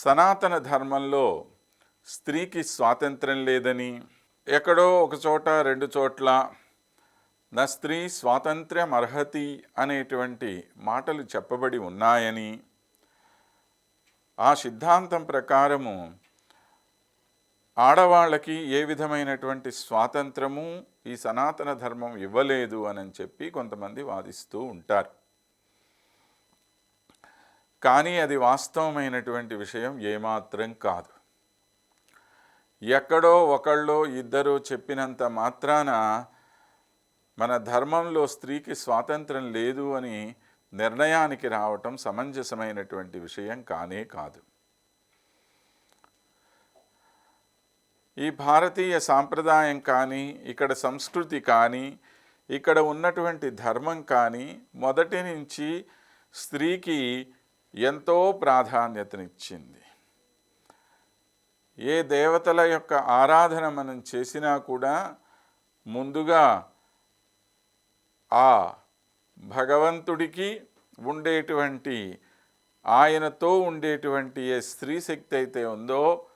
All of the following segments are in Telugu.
సనాతన ధర్మంలో స్త్రీకి స్వాతంత్రం లేదని ఎక్కడో ఒక చోట రెండు చోట్ల నా స్త్రీ స్వాతంత్ర్యం అర్హతి అనేటువంటి మాటలు చెప్పబడి ఉన్నాయని ఆ సిద్ధాంతం ప్రకారము ఆడవాళ్ళకి ఏ విధమైనటువంటి స్వాతంత్రము ఈ సనాతన ధర్మం ఇవ్వలేదు అని చెప్పి కొంతమంది వాదిస్తూ ఉంటారు. కానీ అది వాస్తవమైనటువంటి విషయం ఏమాత్రం కాదు. ఎక్కడో ఒకళ్ళో ఇద్దరు చెప్పినంత మాత్రాన మన ధర్మంలో స్త్రీకి స్వాతంత్రం లేదు అని నిర్ణయానికి రావటం సమంజసమైనటువంటి విషయం కానే కాదు. ఈ భారతీయ సాంప్రదాయం కానీ ఇక్కడ సంస్కృతి కానీ ఇక్కడ ఉన్నటువంటి ధర్మం కానీ మొదటి నుంచి స్త్రీకి ఎంతో ప్రాధాన్యతనిచ్చింది. ఏ దేవతల యొక్క ఆరాధన మనం చేసినా కూడా ముందుగా ఆ భగవంతుడికి ఉండేటువంటి ఆయనతో ఉండేటువంటి ఏ స్త్రీ శక్తి అయితే ఉందో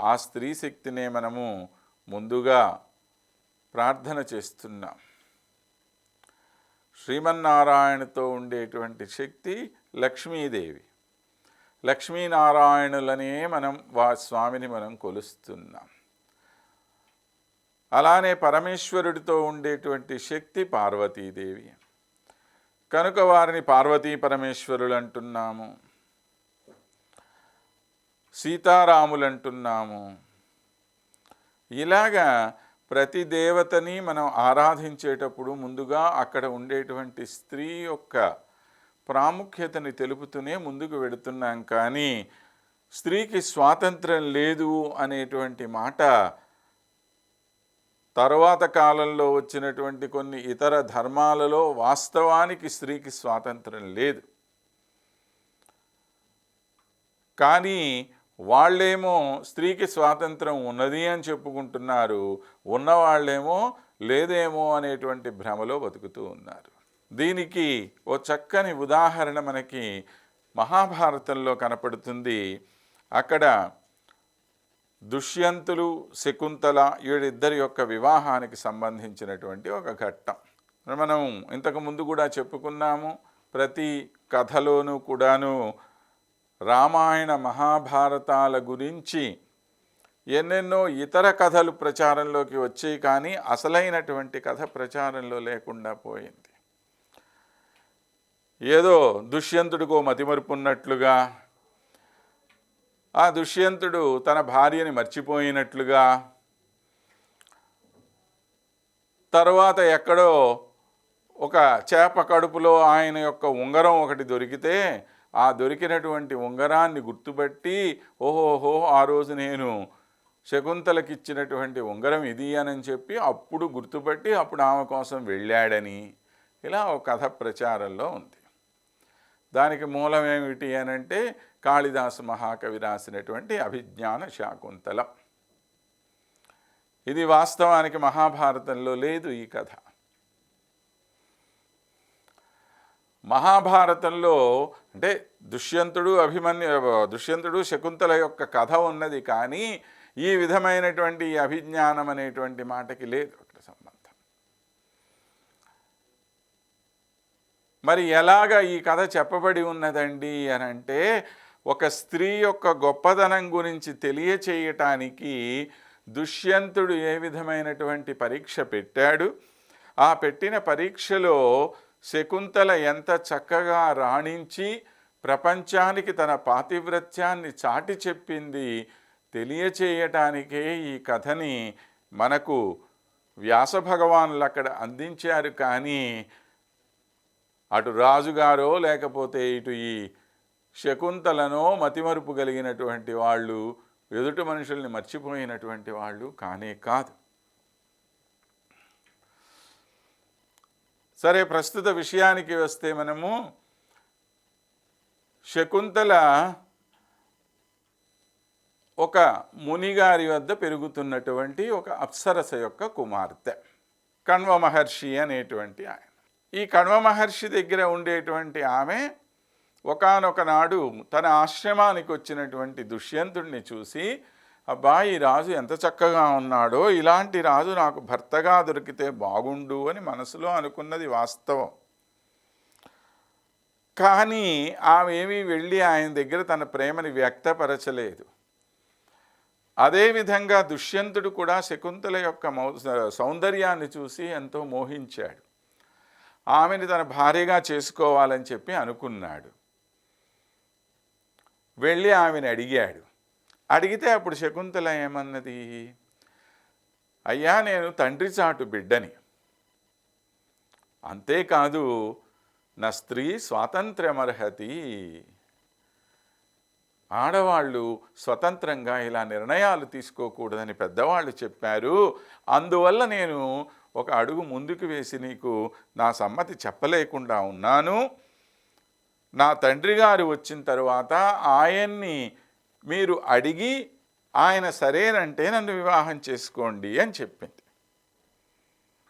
ఆ స్త్రీ శక్తినే మనము ముందుగా ప్రార్థన చేస్తున్నాం. శ్రీమన్నారాయణతో ఉండేటువంటి శక్తి లక్ష్మీదేవి. లక్ష్మీనారాయణులనే మనం వా స్వామిని మనం కొలుస్తున్నాం. అలానే పరమేశ్వరుడితో ఉండేటువంటి శక్తి పార్వతీదేవి. కనుక వారిని పార్వతీ పరమేశ్వరులు అంటున్నాము సీతారాములు అంటున్నాము ఇలాగా ప్రతి దేవతని మనం ఆరాధించేటప్పుడు ముందుగా అక్కడ ఉండేటువంటి స్త్రీ యొక్క ప్రాముఖ్యతని తెలుపుతూనే ముందుకు వెడుతున్నాం. కానీ స్త్రీకి స్వాతంత్రం లేదు అనేటువంటి మాట తర్వాత కాలంలో వచ్చినటువంటి కొన్ని ఇతర ధర్మాలలో వాస్తవానికి స్త్రీకి స్వాతంత్రం లేదు. కానీ వాళ్ళేమో స్త్రీకి స్వాతంత్రం ఉన్నది అని చెప్పుకుంటున్నారు. ఉన్నవాళ్ళేమో లేదేమో అనేటువంటి భ్రమలో బతుకుతూ ఉన్నారు. దీనికి ఓ చక్కని ఉదాహరణ మనకి మహాభారతంలో కనపడుతుంది. అక్కడ దుష్యంతులు శకుంతల వీళ్ళిద్దరి యొక్క వివాహానికి సంబంధించినటువంటి ఒక ఘట్టం. మనం ఇంతకు ముందు కూడా చెప్పుకున్నాము ప్రతి కథలోనూ కూడాను రామాయణ మహాభారతాల గురించి ఎన్నెన్నో ఇతర కథలు ప్రచారంలోకి వచ్చాయి కానీ అసలైనటువంటి కథ ప్రచారంలో లేకుండా పోయింది. ఏదో దుష్యంతుడికో మతిమరుపు ఉన్నట్లుగా ఆ దుష్యంతుడు తన భార్యని మర్చిపోయినట్లుగా తర్వాత ఎక్కడో ఒక చేప కడుపులో ఆయన యొక్క ఉంగరం ఒకటి దొరికితే ఆ దొరికినటువంటి ఉంగరాన్ని గుర్తుపట్టి ఓహోహో ఆ రోజు నేను శకుంతలకిచ్చినటువంటి ఉంగరం ఇది అని చెప్పి అప్పుడు గుర్తుపట్టి అప్పుడు ఆమె కోసం వెళ్ళాడని. ఇలా ఒక కథ ప్రచారంలో ఉంది. దానికి మూలం ఏమిటి అని అంటే కాళిదాసు మహాకవి రాసినటువంటి అభిజ్ఞాన శాకుంతలం. ఇది వాస్తవానికి మహాభారతంలో లేదు ఈ కథ. మహాభారతంలో అంటే దుష్యంతుడు అభిమన్యు దుష్యంతుడు శకుంతల యొక్క కథ ఉన్నది కానీ ఈ విధమైనటువంటి ఈ అభిజ్ఞానం అనేటువంటి మాటకి లేదు అక్కడ సంబంధం మరి ఎలాగ ఈ కథ చెప్పబడి ఉన్నదండి అని అంటే ఒక స్త్రీ యొక్క గొప్పదనం గురించి తెలియచేయటానికి దుష్యంతుడు ఏ విధమైనటువంటి పరీక్ష పెట్టాడు? ఆ పెట్టిన పరీక్షలో శకుంతల ఎంత చక్కగా రాణించి ప్రపంచానికి తన పాతివ్రత్యాన్ని చాటి చెప్పింది తెలియచేయటానికే ఈ కథని మనకు వ్యాస భగవానులు అక్కడ అందించారు. కానీ అటు రాజుగారో లేకపోతే ఇటు ఈ శకుంతలనో మతిమరుపు కలిగినటువంటి వాళ్ళు ఎదుటి మనుషుల్ని మర్చిపోయినటువంటి వాళ్ళు కానే కాదు. సరే ప్రస్తుత విషయానికి వస్తే మనము శకుంతల ఒక మునిగారి వద్ద పెరుగుతున్నటువంటి ఒక అప్సరస యొక్క కుమార్తె కణ్వ మహర్షి అనేటువంటి ఆయన. ఈ కణ్వ మహర్షి దగ్గర ఉండేటువంటి ఆమె ఒకనొక నాడు తన ఆశ్రమానికి వచ్చినటువంటి దుష్యంతుడిని చూసి అబ్బా ఈ రాజు ఎంత చక్కగా ఉన్నాడో ఇలాంటి రాజు నాకు భర్తగా దొరికితే బాగుండు అని మనసులో అనుకున్నది వాస్తవం. కానీ ఆమె వెళ్ళి ఆయన దగ్గర తన ప్రేమని వ్యక్తపరచలేదు. అదేవిధంగా దుష్యంతుడు కూడా శకుంతల యొక్క మౌ సౌందర్యాన్ని చూసి ఎంతో మోహించాడు. ఆమెని తన భార్యగా చేసుకోవాలని చెప్పి అనుకున్నాడు. వెళ్ళి ఆమెను అడిగాడు. అడిగితే అప్పుడు శకుంతల ఏమన్నది? అయ్యా నేను తండ్రి చాటు బిడ్డని. అంతేకాదు నా స్త్రీ స్వాతంత్ర్యమర్హతి. ఆడవాళ్ళు స్వతంత్రంగా ఇలా నిర్ణయాలు తీసుకోకూడదని పెద్దవాళ్ళు చెప్పారు. అందువల్ల నేను ఒక అడుగు ముందుకు వేసి నీకు నా సమ్మతి చెప్పలేకుండా ఉన్నాను. నా తండ్రి గారు వచ్చిన తర్వాత ఆయన్ని మీరు అడిగి ఆయన సరేనంటే నన్ను వివాహం చేసుకోండి అని చెప్పింది